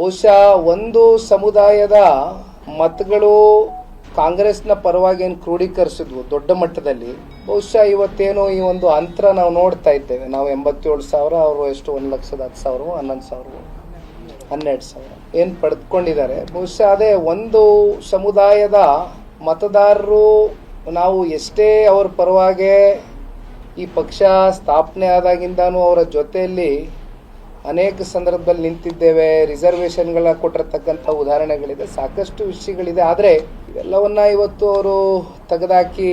ಬಹುಶಃ ಒಂದು ಸಮುದಾಯದ ಮತಗಳು ಕಾಂಗ್ರೆಸ್ನ ಪರವಾಗಿ ಏನು ಕ್ರೋಢೀಕರಿಸಿದ್ವು ದೊಡ್ಡ ಮಟ್ಟದಲ್ಲಿ, ಬಹುಶಃ ಇವತ್ತೇನು ಈ ಒಂದು ಅಂತರ ನಾವು ನೋಡ್ತಾ ಇದ್ದೇವೆ. ನಾವು ಎಂಬತ್ತೇಳು ಸಾವಿರ, ಅವರು ಎಷ್ಟು ಒಂದು ಲಕ್ಷದ ಹತ್ತು ಸಾವಿರ, ಹನ್ನೊಂದು ಸಾವಿರ, ಹನ್ನೆರಡು ಸಾವಿರ ಏನು ಪಡೆದುಕೊಂಡಿದ್ದಾರೆ. ಬಹುಶಃ ಅದೇ ಒಂದು ಸಮುದಾಯದ ಮತದಾರರು ನಾವು ಎಷ್ಟೇ ಅವ್ರ ಪರವಾಗಿ ಈ ಪಕ್ಷ ಸ್ಥಾಪನೆ ಆದಾಗಿಂದನೂ ಅವರ ಜೊತೆಯಲ್ಲಿ ಅನೇಕ ಸಂದರ್ಭದಲ್ಲಿ ನಿಂತಿದ್ದೇವೆ. ರಿಸರ್ವೇಷನ್ಗಳ ಕೊಟ್ಟಿರತಕ್ಕಂಥ ಉದಾಹರಣೆಗಳಿದೆ. ಸಾಕಷ್ಟು ವಿಷಯಗಳಿದೆ. ಆದರೆ ಇವೆಲ್ಲವನ್ನ ಇವತ್ತು ಅವರು ತೆಗೆದಾಕಿ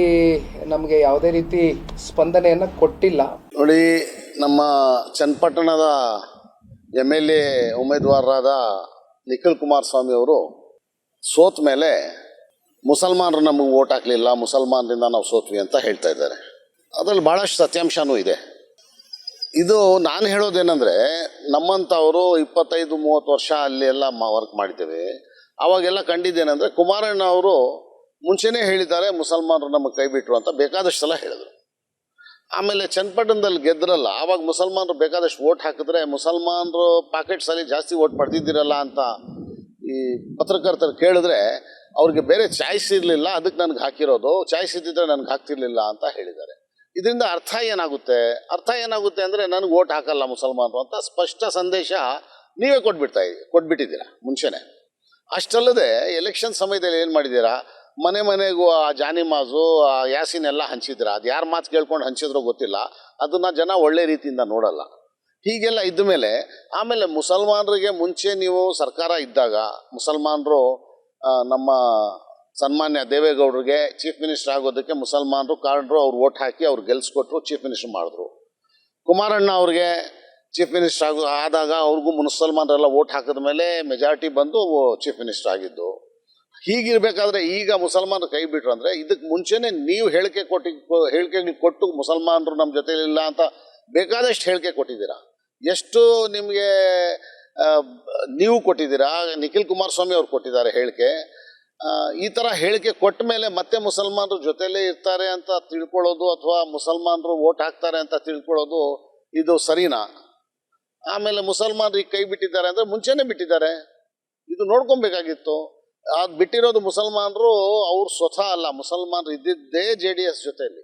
ನಮಗೆ ಯಾವುದೇ ರೀತಿ ಸ್ಪಂದನೆಯನ್ನು ಕೊಟ್ಟಿಲ್ಲ. ನೋಡಿ, ನಮ್ಮ ಚನ್ನಪಟ್ಟಣದ ಎಂ ಎಲ್ ಎ ಉಮೇದುವಾರರಾದ ನಿಖಿಲ್ ಕುಮಾರಸ್ವಾಮಿ ಅವರು ಸೋತ ಮೇಲೆ ಮುಸಲ್ಮಾನರು ನಮಗೆ ಓಟ್ ಹಾಕಲಿಲ್ಲ, ಮುಸಲ್ಮಾನರಿಂದ ನಾವು ಸೋತ್ವಿ ಅಂತ ಹೇಳ್ತಾ ಇದ್ದಾರೆ. ಅದರಲ್ಲಿ ಭಾಳಷ್ಟು ಸತ್ಯಾಂಶನೂ ಇದೆ. ಇದು ನಾನು ಹೇಳೋದೇನೆಂದರೆ ನಮ್ಮಂಥವರು ಇಪ್ಪತ್ತೈದು, ಮೂವತ್ತು ವರ್ಷ ಅಲ್ಲಿ ಎಲ್ಲ ವರ್ಕ್ ಮಾಡಿದ್ದೇವೆ. ಅವಾಗೆಲ್ಲ ಕಂಡಿದ್ದೇನೆಂದರೆ, ಕುಮಾರಣ್ಣ ಅವರು ಮುಂಚೆನೇ ಹೇಳಿದ್ದಾರೆ, ಮುಸಲ್ಮಾನರು ನಮಗೆ ಕೈ ಬಿಟ್ಟರು ಅಂತ ಬೇಕಾದಷ್ಟು ಸಲ ಹೇಳಿದರು. ಆಮೇಲೆ ಚನ್ನಪಟ್ಟಣದಲ್ಲಿ ಗೆದ್ರಲ್ಲ ಆವಾಗ ಮುಸಲ್ಮಾನರು ಬೇಕಾದಷ್ಟು ಓಟ್ ಹಾಕಿದ್ರೆ, ಮುಸಲ್ಮಾನರು ಪಾಕೆಟ್ಸಲ್ಲಿ ಜಾಸ್ತಿ ಓಟ್ ಪಡೆದಿದ್ದೀರಲ್ಲ ಅಂತ ಈ ಪತ್ರಕರ್ತರು ಕೇಳಿದ್ರೆ, ಅವ್ರಿಗೆ ಬೇರೆ ಚಾಯ್ಸ್ ಇರಲಿಲ್ಲ ಅದಕ್ಕೆ ನನಗೆ ಹಾಕಿರೋದು ಚಾಯ್ಸ್ ಇದ್ದಿದ್ರೆ ನನಗೆ ಹಾಕ್ತಿರ್ಲಿಲ್ಲ ಅಂತ ಹೇಳಿದ್ದಾರೆ. ಇದರಿಂದ ಅರ್ಥ ಏನಾಗುತ್ತೆ? ಅರ್ಥ ಏನಾಗುತ್ತೆ ಅಂದರೆ ನನಗೆ ಓಟ್ ಹಾಕಲ್ಲ ಮುಸಲ್ಮಾನರು ಅಂತ ಸ್ಪಷ್ಟ ಸಂದೇಶ ನೀವೇ ಕೊಟ್ಬಿಡ್ತಾ ಕೊಟ್ಬಿಟ್ಟಿದ್ದೀರಾ ಮುಂಚೆನೆ. ಅಷ್ಟಲ್ಲದೆ ಎಲೆಕ್ಷನ್ ಸಮಯದಲ್ಲಿ ಏನು ಮಾಡಿದ್ದೀರಾ? ಮನೆ ಮನೆಗೂ ಆ ಜಾನಿಮಾಜು ಆ ಯಾಸಿನೆಲ್ಲ ಹಂಚಿದ್ರ ಅದು ಯಾರು ಮಾತು ಕೇಳ್ಕೊಂಡು ಹಂಚಿದ್ರೋ ಗೊತ್ತಿಲ್ಲ. ಅದನ್ನು ಜನ ಒಳ್ಳೆ ರೀತಿಯಿಂದ ನೋಡಲ್ಲ. ಹೀಗೆಲ್ಲ ಇದ್ದ ಮೇಲೆ ಆಮೇಲೆ ಮುಸಲ್ಮಾನರಿಗೆ ಮುಂಚೆ ನೀವು ಸರ್ಕಾರ ಇದ್ದಾಗ ಮುಸಲ್ಮಾನರು ನಮ್ಮ ಸನ್ಮಾನ್ಯ ದೇವೇಗೌಡರಿಗೆ ಚೀಫ್ ಮಿನಿಸ್ಟರ್ ಆಗೋದಕ್ಕೆ ಮುಸಲ್ಮಾನರು, ಕಾರಣರು ಅವ್ರು ಓಟ್ ಹಾಕಿ ಅವ್ರು ಗೆಲ್ಸ್ಕೊಟ್ರು, ಚೀಫ್ ಮಿನಿಸ್ಟರ್ ಮಾಡಿದ್ರು. ಕುಮಾರಣ್ಣ ಅವ್ರಿಗೆ ಚೀಫ್ ಮಿನಿಸ್ಟರ್ ಆಗೋ, ಆದಾಗ ಅವ್ರಿಗೂ ಮುಸಲ್ಮಾನರೆಲ್ಲ ಓಟ್ ಹಾಕಿದ ಮೇಲೆ ಮೆಜಾರಿಟಿ ಬಂದು ಚೀಫ್ ಮಿನಿಸ್ಟರ್ ಆಗಿದ್ದು. ಹೀಗಿರ್ಬೇಕಾದ್ರೆ ಈಗ ಮುಸಲ್ಮಾನರು ಕೈ ಬಿಟ್ರು ಅಂದ್ರೆ ಇದಕ್ಕೆ ಮುಂಚೆನೆ ನೀವು ಹೇಳಿಕೆ ಕೊಟ್ಟಿ, ಹೇಳಿಕೆಗಳು ಕೊಟ್ಟು ಮುಸಲ್ಮಾನರು ನಮ್ಮ ಜೊತೆಲಿಲ್ಲ ಅಂತ ಬೇಕಾದಷ್ಟು ಹೇಳಿಕೆ ಕೊಟ್ಟಿದ್ದೀರಾ? ಎಷ್ಟು ನಿಮಗೆ ನೀವು ಕೊಟ್ಟಿದ್ದೀರಾ? ನಿಖಿಲ್ ಕುಮಾರಸ್ವಾಮಿ ಅವ್ರು ಕೊಟ್ಟಿದ್ದಾರೆ ಹೇಳಿಕೆ. ಈ ಥರ ಹೇಳಿಕೆ ಕೊಟ್ಟ ಮೇಲೆ ಮತ್ತೆ ಮುಸಲ್ಮಾನರು ಜೊತೆಲೇ ಇರ್ತಾರೆ ಅಂತ ತಿಳ್ಕೊಳ್ಳೋದು ಅಥವಾ ಮುಸಲ್ಮಾನರು ಓಟ್ ಹಾಕ್ತಾರೆ ಅಂತ ತಿಳ್ಕೊಳ್ಳೋದು ಇದು ಸರಿನಾ? ಆಮೇಲೆ ಮುಸಲ್ಮಾನರು ಈಗ ಕೈ ಬಿಟ್ಟಿದ್ದಾರೆ ಅಂದರೆ ಮುಂಚೆನೇ ಬಿಟ್ಟಿದ್ದಾರೆ. ಇದು ನೋಡ್ಕೊಬೇಕಾಗಿತ್ತು. ಅದು ಬಿಟ್ಟಿರೋದು ಮುಸಲ್ಮಾನರು ಅವ್ರು ಸ್ವತಃ ಅಲ್ಲ, ಮುಸಲ್ಮಾನರು ಇದ್ದಿದ್ದೇ ಜೆ ಡಿ ಎಸ್ ಜೊತೆಯಲ್ಲಿ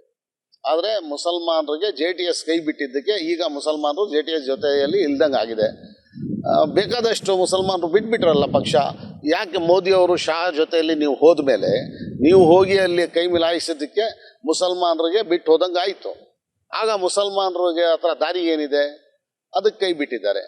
ಆದರೆ ಮುಸಲ್ಮಾನರಿಗೆ ಜೆ ಟಿ ಎಸ್ ಕೈ ಬಿಟ್ಟಿದ್ದಕ್ಕೆ ಈಗ ಮುಸಲ್ಮಾನರು ಜೆ ಟಿ ಎಸ್ ಜೊತೆಯಲ್ಲಿ ಇಲ್ದಂಗೆ ಆಗಿದೆ ಬೇಕಾದಷ್ಟು ಮುಸಲ್ಮಾನರು ಬಿಟ್ಬಿಟ್ರಲ್ಲ ಪಕ್ಷ. ಯಾಕೆ ಮೋದಿಯವರು ಶಾ ಜೊತೆಯಲ್ಲಿ ನೀವು ಹೋದ ಮೇಲೆ ನೀವು ಹೋಗಿ ಅಲ್ಲಿ ಕೈ ಮಿಲಾಯಿಸಿದ್ದಕ್ಕೆ ಮುಸಲ್ಮಾನರಿಗೆ ಬಿಟ್ಟು ಹೋದಂಗೆ ಆಯಿತು ಆಗ ಮುಸಲ್ಮಾನರಿಗೆ ಹತ್ರ ದಾರಿ ಏನಿದೆ? ಅದಕ್ಕೆ ಕೈ ಬಿಟ್ಟಿದ್ದಾರೆ.